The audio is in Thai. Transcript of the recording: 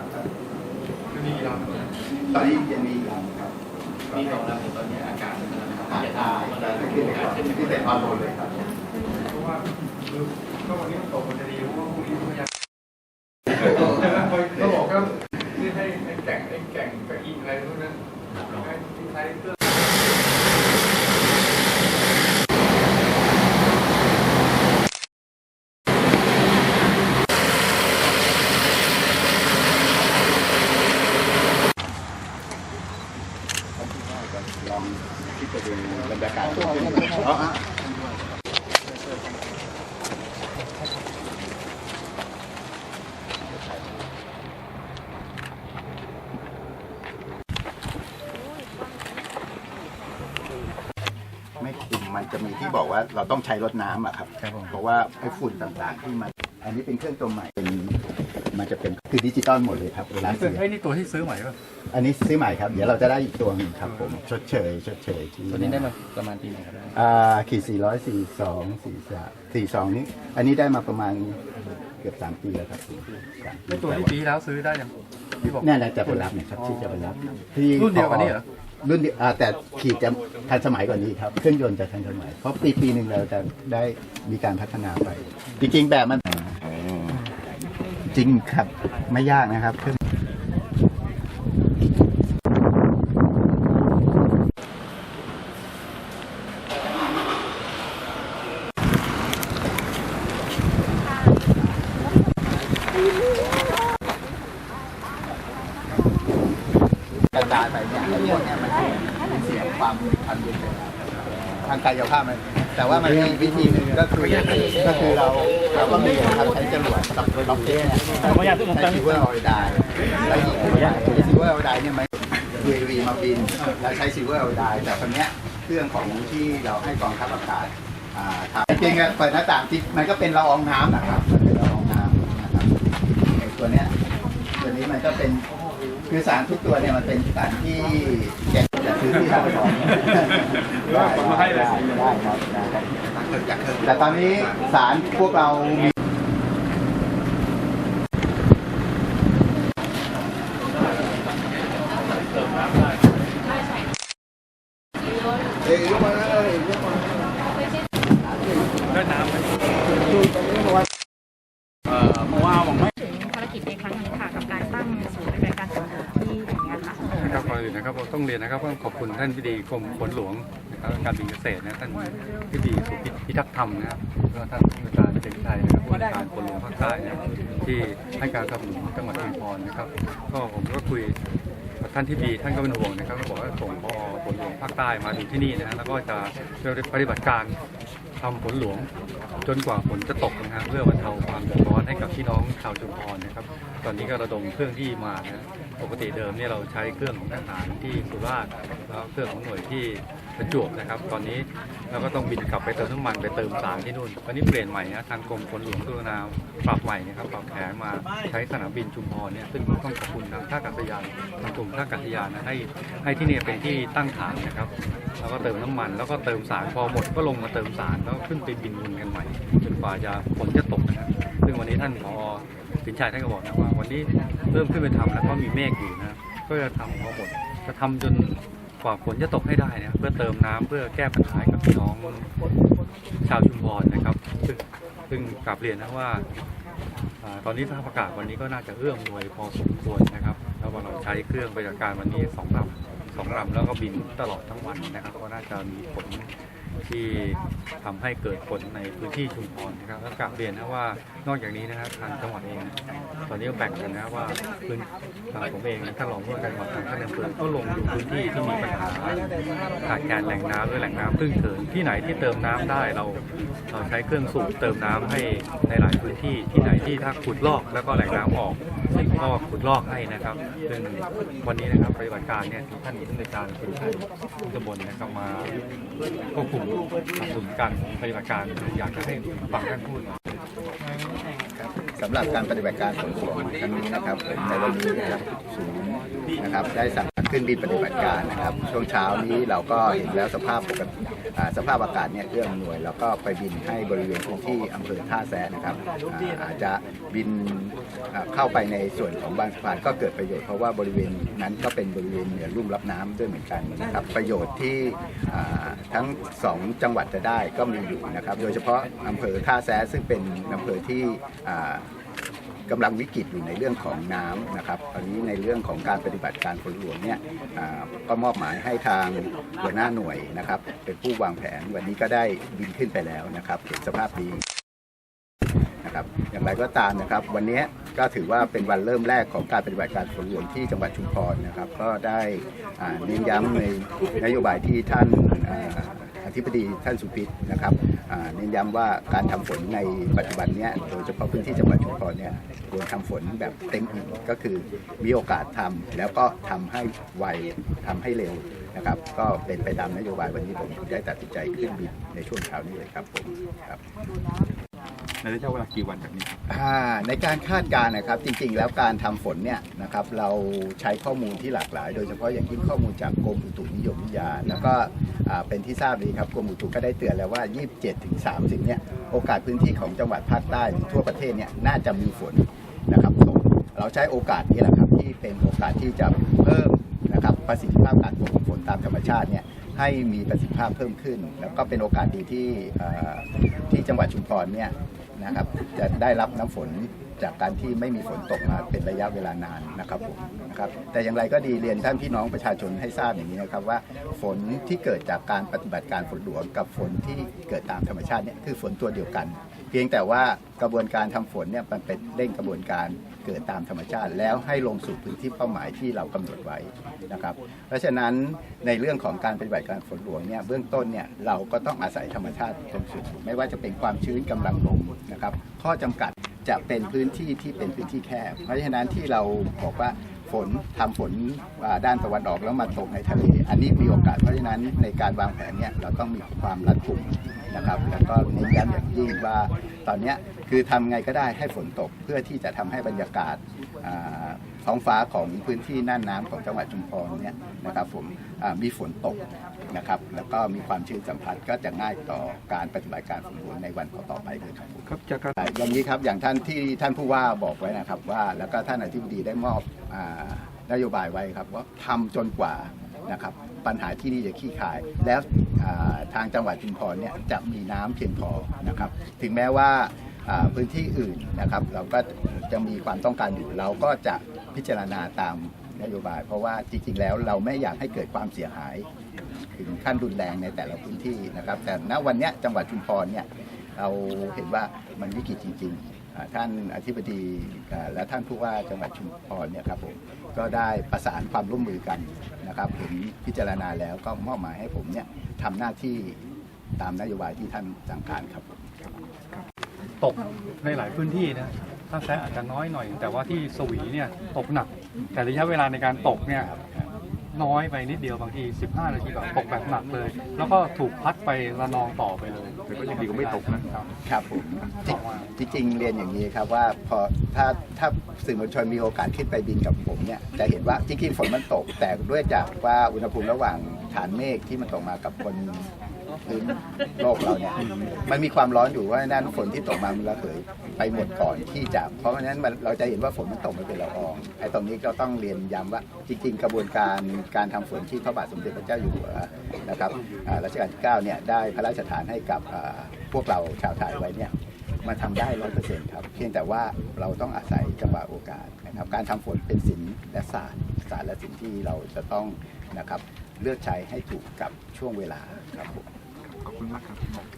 ก็ก็จะมีกี่ลำตอนนี้ยังมีลำครับมีสองลำตอนนี้อากาศมันกำลังอ่าจะอ่าทำมันจะจะขึ้นไปก่อนขึ้นไปตอนเลยครับเพราะว่าคือก็วันนี้ตกมันจะดีเพราะว่าพรุ่งนี้พยายามก็บอกก็ให้ให้แข่งให้แข่งกับอินอะไรพวกนั้นให้ใช้เครื่องคิดไปดูบรรยากาศที่ขึ้นอ๋ออะ ไม่คุมมันจะมีที่บอกว่าเราต้องใช้รถน้ำอะครับ เพราะว่าไอ้ฝุ่นต่างๆที่มัน อันนี้เป็นเครื่องตัวใหม่เป็น มันจะเป็นคือดิจิตอลหมดเลยครับเวลาเสียไอ้นี่ตัวที่ซื้อใหม่ป่ะอันนี้ซื้อใหม่ครับ เดี๋ยวเราจะได้อีกตัวหนึงครับผมชดเชยชดเชยที่ตัวนี้ได้มาประมาณปีไหนครับอ่าขีดสี่ร้อยสี่สองสี่สามสี่สองนี้อันนี้ได้มาประมาณเกือบสามปีแล้วครับสามปีไอ้ตัวที่ปีแล้วซื้อได้ยังที่บอกเนี่ยนะจะไปรับเนี่ยครับที่จะไปรับที่รุ่นเดียวกันนี่เหรอ รุ่นเดียวอ่าแต่ขีดจะทันสมัยกว่านี้ครับเครื่องยนต์จะทันสมัยเพราะปีปีหนึ่งเราจะได้มีการพัฒนาไป จริงๆแบบมัน จริงครับ ไม่ยากนะครับเครื่องกระจายไปเนี่ยไอ้พวกเนี้ยมันมันเสียความความเย็นไปแล้วทางกายภาพมัน แต่ว่ามันมีวิธีหนึ่งก็คือก็คือเราเราก็มีนะครับใช้จรวดกับล็อกเก็ตใช้ซิวเวอร์ออยไดแล้วยิงขึ้นไปซิวเวอร์ออยไดเนี่ยมัน UAV มาบินแล้วใช้ซิวเวอร์ออยไดแต่คนเนี้ยเครื่องของที่เราให้กองทัพอากาศอ่าทำจริงๆเปิดหน้าต่างที่มันก็เป็นละอองน้ำนะครับมันเป็นละอองน้ำนะครับตัวเนี้ยตัวนี้มันก็เป็นคือสารทุกตัวเนี่ยมันเป็นสารที่แก จะซื้อที่ร้านของได้ได้ได้ได้ครับได้แต่ตอนนี้สารพวกเรามีเอ้ยยกมาเลยยกมา ได้น้ำไหม ถึงภารกิจในครั้งนี้ค่ะกับการตั้งศูนย์ปฏิบัติการสำรวจที่อย่างเงี้ยค่ะ นะครับก่ อื่นนะครับต้องเรียนนะครับต้องขอบคุณท่านพิดีกรมฝนหลวงนะครับการบินเกษตรนะท่านพิดีสุพิพิทักษ์ธรรมนะครับแล้วก็ท่านผู้การเด็กไทยนะครับผู้การฝนหลวงภาคใต้นะที่ให้การสนับสนุนจังหวัดชุมพรนะครับ ก็ผมก็คุยกับท่านที่ดีท่านก็เป็นห่วงนะครับก็บอกว่าส่งพอฝนหลวงภาคใต้มาดูที่นี่นะฮะแล้วก็จะปฏิบัติการทำฝนหลวงจนกว่าฝนจะตกนะฮะเพื่อบรรเทาความเดือดร้อนให้กับพี่น้องชาวชุมพรนะครับ ตอนนี้ก็ระดมเครื่องที่มานะ ปกติเดิมเนี่ยเราใช้เครื่องของทหารที่สุราษฎร์แล้วเครื่องของหน่วยที่ประจวบนะครับ ตอนนี้เราก็ต้องบินกลับไปเติมน้ำมันไปเติมสารที่นู่นตอนนี้เปลี่ยนใหม่นะทางกรมฝนหลวงกรุณาปรับใหม่นะครับปรับแผนมาใช้สนามบินชุมพรเนี่ยซึ่งต้องขอบคุณทางท่าอากาศยานทางกรมท่าอากาศยานนะให้ให้ที่นี่เป็นที่ตั้งฐานนะครับแล้วก็เติมน้ำมันแล้วก็เติมสารพอหมดก็ลงมาเติมสารแล้วขึ้นไปบินวนกันใหม่จนกว่าจะฝนจะตกนะครับซึ่งวันนี้ท่านผอสินชัยท่านก็บอกนะว่าวันนี้ เริ่มขึ้นไปทำแล้วก็มีเมฆอยู่นะก็จะทำพอหมดจะทำจนกว่าฝนจะตกให้ได้นะเพื่อเติมน้ำเพื่อแก้ปัญหากับพี่น้องชาวชุมพรนะครับ ซึ่งซึ่งกลับเรียนนะว่าอตอนนี้สภาพอากาศวันนี้ก็น่าจะเอื้อมหน่วยพอสมควรนะครับแล้วว่าเราใช้เครื่องปฏิบัติการวันนี้สองลำสองลำแล้วก็บินตลอดทั้งวันนะครับก็น่าจะมีผล ที่ทำให้เกิดฝนในพื้นที่ชุมพรนะครับแล้วกลับเรียนนะว่านอกจากนี้นะครับทางจังหวัดเอง ตอนนี้ก็แบ่งกันนะว่าพื้นทางผมเองท่านรองผู้ว่าการจังหวัดทางท่านอำเภอก็ลงดูพื้นที่ที่มีปัญหาขาดแคลนแหล่งน้ำด้วยแหล่งน้ำพึ่งเถินที่ไหนที่เติมน้ำได้เราเราใช้เครื่องสูบเติมน้ำให้ในหลายพื้นที่ที่ไหนที่ถ้าขุดลอกแล้วก็แหล่งน้ำออกก็ขุดลอกให้นะครับ ซึ่งวันนี้นะครับปฏิบัติการเนี่ยท่านผู้ในการคุณชัยตำบลนะครับมาควบคุมสนับสนุนการปฏิบัติการอยากจะให้ฟังท่านพูดสำหรับการปฏิบัติการขนส่งครั้งนี้นะครับในวันนี้นะครับศูนย์นะครับได้สั่งขึ้นบินปฏิบัติการนะครับ ช่วงเช้านี้เราก็เห็นแล้วสภาพปกติ สภาพอากาศเนี่ยเอื้ออำนวย แล้วก็ไปบินให้บริเวณพื้นที่อำเภอท่าแซะนะครับอาอาจจะบินเข้าไปในส่วนของบางสะพานก็เกิดประโยชน์เพราะว่าบริเวณนั้นก็เป็นบริเวณเหนือลุ่มรับน้ำด้วยเหมือนกันนะครับประโยชน์ที่อ่าทั้งสองจังหวัดจะได้ก็มีอยู่นะครับโดยเฉพาะอำเภอท่าแซะซึ่งเป็นอำเภอที่อ่า กำลังวิกฤตอยู่ในเรื่องของน้ำนะครับตอนนี้ในเรื่องของการปฏิบัติการฝนหลวงเนี่ยอ่าก็มอบหมายให้ทางหัวหน้าหน่วยนะครับ เป็นผู้วางแผนวันนี้ก็ได้บินขึ้นไปแล้วนะครับเห็นสภาพดีนะครับอย่างไรก็ตามนะครับ วันนี้ก็ถือว่าเป็นวันเริ่มแรกของการปฏิบัติการฝนหลวงที่จังหวัดชุมพรนะครับ ก็ได้อ่าเน้นย้ำในนโยบายที่ท่านอ่าอธิบดีท่านสุพิษนะครับ เน้นย้ำว่าการทำฝนในปัจจุบันเนี้ยโดยเฉพาะพื้นที่จังหวัดชุมพรเนี่ยควรทำฝนแบบเต็มอิ่มก็คือมีโอกาสทำแล้วก็ทำให้ไวทำให้เร็วนะครับ ก็เป็นไปตามนโยบายวันนี้ผมได้ตัดสินใจขึ้นบินในช่วงเช้านี้เลยครับผมครับ ในระยะเวลากี่วันจากนี้ครับ อ่าในการคาดการณ์นะครับจริงๆ แล้วการทำฝนเนี่ยนะครับเราใช้ข้อมูลที่หลากหลาย โดยเฉพาะอย่างยิ่งข้อมูลจากกรมอุตุนิยมวิทยา แล้วก็อ่าเป็นที่ทราบดีครับกรมอุตุก็ได้เตือนแล้วว่า 27-30เนี่ยโอกาสพื้นที่ของจังหวัดภาคใต้หรือทั่วประเทศเนี่ยน่าจะมีฝนนะครับตกเราใช้โอกาสนี้แหละครับที่เป็นโอกาสที่จะเพิ่มนะครับประสิทธิภาพการตกของฝนตามธรรมชาติเนี่ยให้มีประสิทธิภาพเพิ่มขึ้น แล้วก็เป็นโอกาสดีที่อ่าที่จังหวัดชุมพรเนี่ย นะครับ จะได้รับน้ำฝนจากการที่ไม่มีฝนตกมาเป็นระยะเวลานานนะครับผมนะครับแต่อย่างไรก็ดีเรียนท่านพี่น้องประชาชนให้ทราบอย่างนี้นะครับว่าฝนที่เกิดจากการปฏิบัติการฝนหลวงกับฝนที่เกิดตามธรรมชาติเนี่ยคือฝนตัวเดียวกัน เพียงแต่ว่ากระบวนการทำฝนเนี่ยมันเป็นเร่งกระบวนการเกิดตามธรรมชาติ แล้วให้ลงสู่พื้นที่เป้าหมายที่เรากำหนดไว้นะครับ เพราะฉะนั้นในเรื่องของการปฏิบัติการฝนหลวงเนี่ยเบื้องต้นเนี่ยเราก็ต้องอาศัยธรรมชาติตรงจุดไม่ว่าจะเป็นความชื้นกำลังลมนะครับ ข้อจำกัดจะเป็นพื้นที่ที่เป็นพื้นที่แคบ เพราะฉะนั้นที่เราบอกว่าฝนทำฝนด้านตะวันออกแล้วมาตกในทะเล อันนี้มีโอกาสเพราะฉะนั้นในการวางแผนเนี่ยเราต้องมีความรัดกุม นะครับ แล้วก็เน้นย้ำอย่างยิ่งว่าตอนเนี้ยคือทำไงก็ได้ให้ฝนตกเพื่อที่จะทำให้บรรยากาศอ่าท้องฟ้าของพื้นที่น่านน้ำของจังหวัดชุมพรเนี่ยนะครับผมอ่ามีฝนตกนะครับแล้วก็มีความชื้นสัมผัสก็จะง่ายต่อการปฏิบัติการฝนหลวงในวันต่อๆไปด้วยครับผมครับจากการอย่างนี้ครับอย่างท่านที่ท่านผู้ว่าบอกไว้นะครับว่า แล้วก็ท่านอธิบดีได้มอบอานโยบายไว้ครับว่าทำจนกว่านะครับ ปัญหาที่นี่จะขี้คาย แล้วทางจังหวัดชุมพรเนี่ยจะมีน้ำเพียงพอนะครับ ถึงแม้ว่าพื้นที่อื่นนะครับ เราก็จะมีความต้องการอยู่เราก็จะพิจารณาตามนโยบาย เพราะว่าจริงๆแล้วเราไม่อยากให้เกิดความเสียหาย ถึงขั้นรุนแรงในแต่ละพื้นที่นะครับ แต่ณวันนี้จังหวัดชุมพรเนี่ยเราเห็นว่ามันวิกฤตจริง ๆ ท่านอธิบดีและท่านผู้ว่าจังหวัดชุมพรเนี่ยครับผมก็ได้ประสานความร่วมมือกันนะครับเห็นพิจารณาแล้วก็มอบหมายให้ผมเนี่ยทำหน้าที่ตามนโยบายที่ท่านสั่งการครับ ตกในหลายพื้นที่นะถ้าแซะอาจจะน้อยหน่อย แต่ว่าที่สวีเนี่ยตกหนัก แต่ระยะเวลาในการตกเนี่ย น้อยไปนิดเดียวบางที 15 นาทีก็ตกแบบหนักเลย แล้วก็ถูกพัดไประนองต่อไปเลยแต่ก็ยังดีกว่าไม่ตกนะครับ ครับผมจริงจริงๆเรียนอย่างนี้ครับว่าพอถ้าถ้าสื่อมวลชนมีโอกาสขึ้นไปบินกับผมเนี่ยจะเห็นว่าจริงๆฝนมันตกแต่ด้วยจากว่าอุณหภูมิระหว่างฐานเมฆที่มันตกมากับบน พื้นโลกเราเนี่ยมันมีความร้อนอยู่ว่านั้นฝนที่ตกมามันระเหยไปหมดก่อนที่จะ เพราะฉะนั้นมันเราจะเห็นว่าฝนมันตกมาเป็นละอองไอ้ตรงนี้ก็ต้องเรียนย้ำว่าจริงๆ กระบวนการการทำฝนที่พระบาทสมเด็จพระเจ้าอยู่หัวนะครับอ่ารัชกาลที่9เนี่ยได้พระราชทานให้กับอ่าพวกเราชาวไทยไว้เนี่ยมาทำได้ร้อยเปอร์เซ็นต์ครับ เพียงแต่ว่าเราต้องอาศัยจังหวะโอกาสนะครับการทำฝนเป็นศิลป์และศาสตร์ศาสตร์และศิลป์ที่เราจะต้องนะครับเลือกใช้ให้ถูกกับช่วงเวลาครับผม Papel la.